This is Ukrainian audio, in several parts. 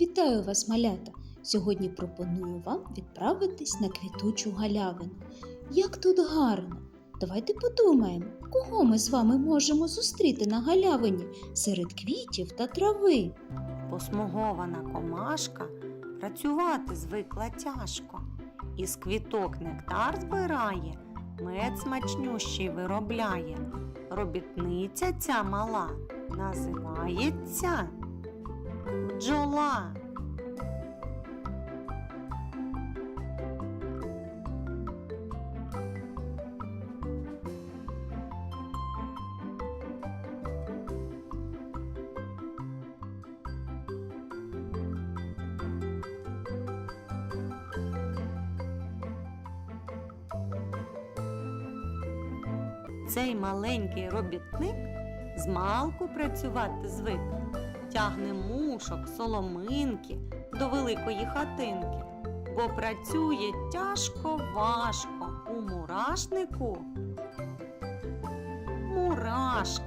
Вітаю вас, малята! Сьогодні пропоную вам відправитись на квітучу галявину. Як тут гарно! Давайте подумаємо, кого ми з вами можемо зустріти на галявині серед квітів та трави. Посмугована комашка працювати звикла тяжко. Із квіток нектар збирає, мед смачнющий виробляє. Робітниця ця мала називається бджола. Цей маленький робітник змалку працювати звик, тягне мушок, соломинки до великої хатинки, бо працює тяжко важко у мурашнику. Мурашка.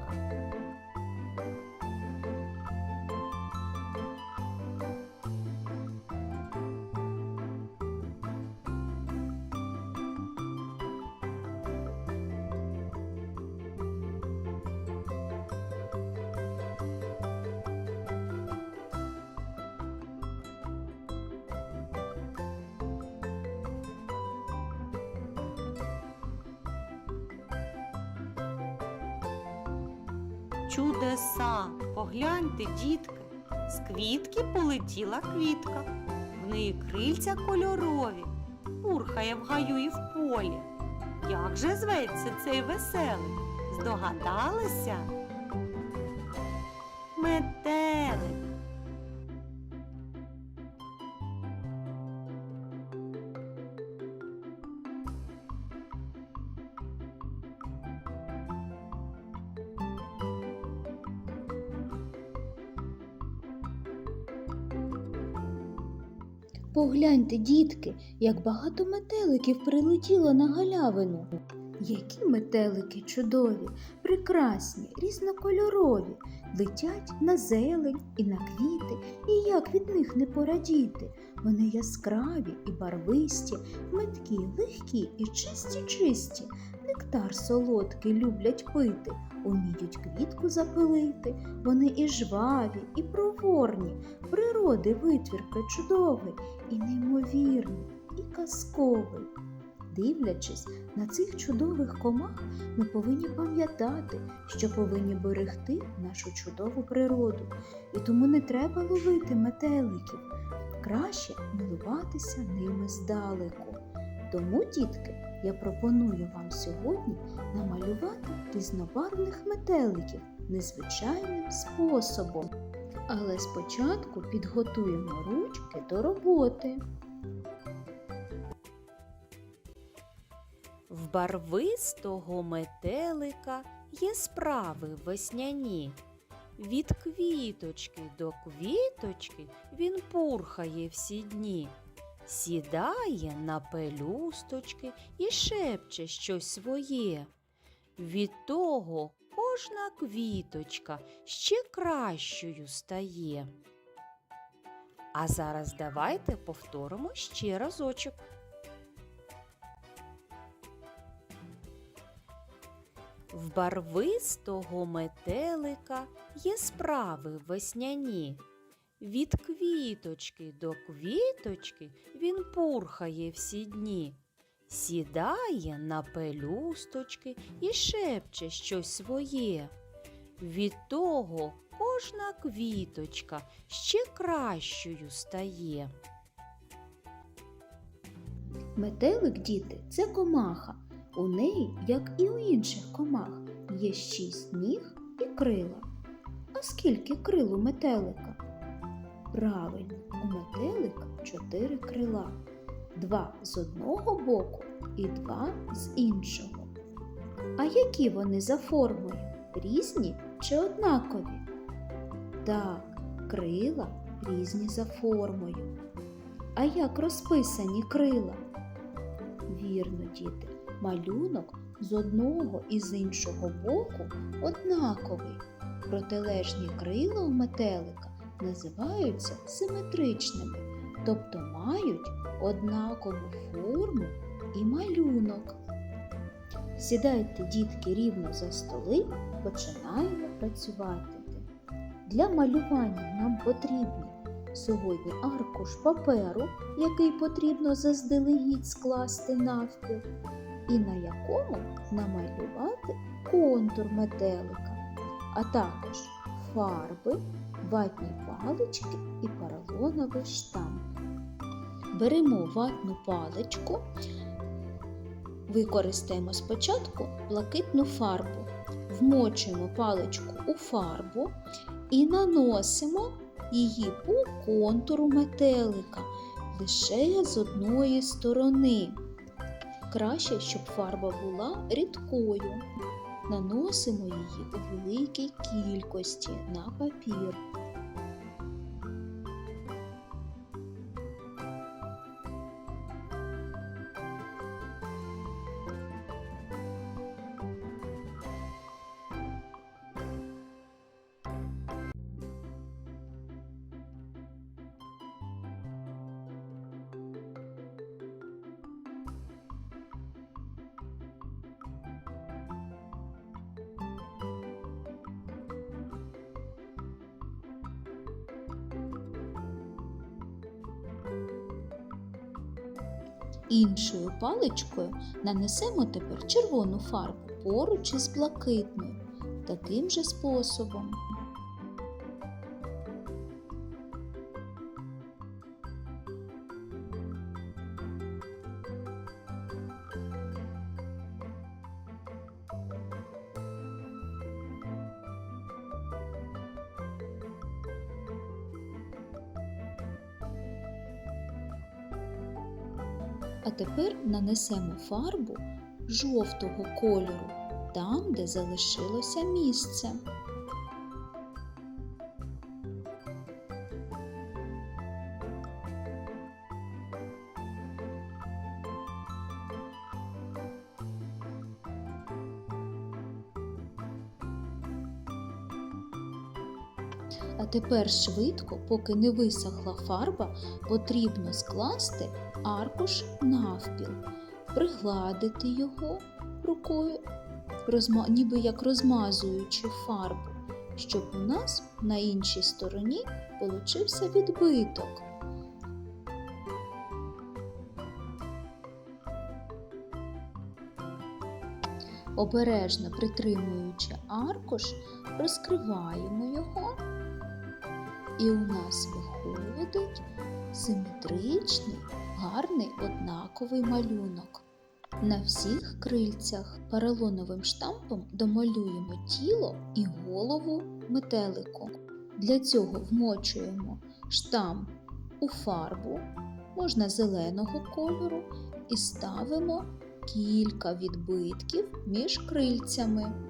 Чудеса, погляньте, дітки, з квітки полетіла квітка, в неї крильця кольорові, пурхає в гаю і в полі. Як же зветься цей веселий? Здогадалися? Погляньте, дітки, як багато метеликів прилетіло на галявину. Які метелики чудові, прекрасні, різнокольорові, летять на зелень і на квіти, і як від них не порадіти. Вони яскраві і барвисті, меткі, легкі і чисті, чисті. Нектар солодкий люблять пити, уміють квітку запилити. Вони і жваві, і проворні, природи витвірка чудовий, і неймовірний, і казковий. Дивлячись на цих чудових комах, ми повинні пам'ятати, що повинні берегти нашу чудову природу, і тому не треба ловити метеликів. Краще милуватися ними здалеку. Тому, дітки, я пропоную вам сьогодні намалювати різнобарвних метеликів незвичайним способом. Але спочатку підготуємо ручки до роботи. В барвистого метелика є справи весняні. Від квіточки до квіточки він пурхає всі дні, сідає на пелюсточки і шепче щось своє. Від того кожна квіточка ще кращою стає. А зараз давайте повторимо ще разочок. В барвистого метелика є справи весняні. Від квіточки до квіточки він пурхає всі дні, сідає на пелюсточки і шепче щось своє. Від того кожна квіточка ще кращою стає. Метелик, діти, це комаха. У неї, як і у інших комах, є шість ніг і крила. А скільки крил у метелика? Правильно, у метелика чотири крила. Два з одного боку і два з іншого. А які вони за формою? Різні чи однакові? Так, крила різні за формою. А як розписані крила? Вірно, діти, малюнок з одного і з іншого боку однаковий. Протилежні крила у метелика називаються симетричними, тобто мають однакову форму і малюнок. Сідайте, дітки, рівно за столи, починаємо працювати. Для малювання нам потрібні сьогодні аркуш паперу, який потрібно заздалегідь скласти навпіл, і на якому намалювати контур метелика, а також фарби, ватні палички і поролоновий штамп. Беремо ватну паличку, використаємо спочатку блакитну фарбу, вмочуємо паличку у фарбу і наносимо її по контуру метелика лише з одної сторони. Краще, щоб фарба була рідкою. Наносимо її у великій кількості на папір. Іншою паличкою нанесемо тепер червону фарбу поруч із блакитною, таким же способом. А тепер нанесемо фарбу жовтого кольору там, де залишилося місце. А тепер швидко, поки не висохла фарба, потрібно скласти аркуш навпіл, пригладити його рукою, ніби як розмазуючи фарбу, щоб у нас на іншій стороні получився відбиток. Обережно притримуючи аркуш, розкриваємо його, і у нас виходить симетричний, гарний однаковий малюнок. На всіх крильцях поролоновим штампом домалюємо тіло і голову метелику. Для цього вмочуємо штамп у фарбу, можна зеленого кольору, і ставимо кілька відбитків між крильцями.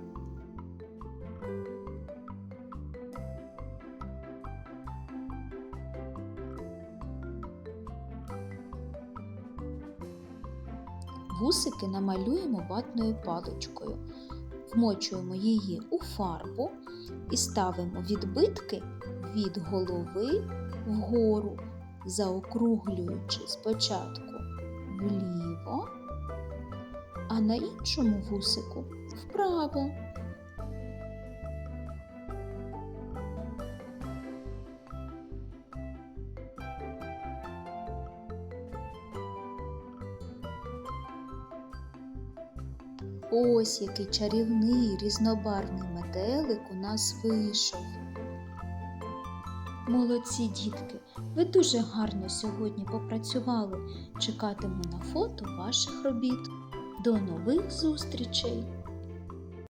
Вусики намалюємо ватною паличкою, вмочуємо її у фарбу і ставимо відбитки від голови вгору, заокруглюючи спочатку вліво, а на іншому вусику вправо. Ось який чарівний різнобарвний метелик у нас вийшов. Молодці дітки, ви дуже гарно сьогодні попрацювали. Чекатиму на фото ваших робіт. До нових зустрічей!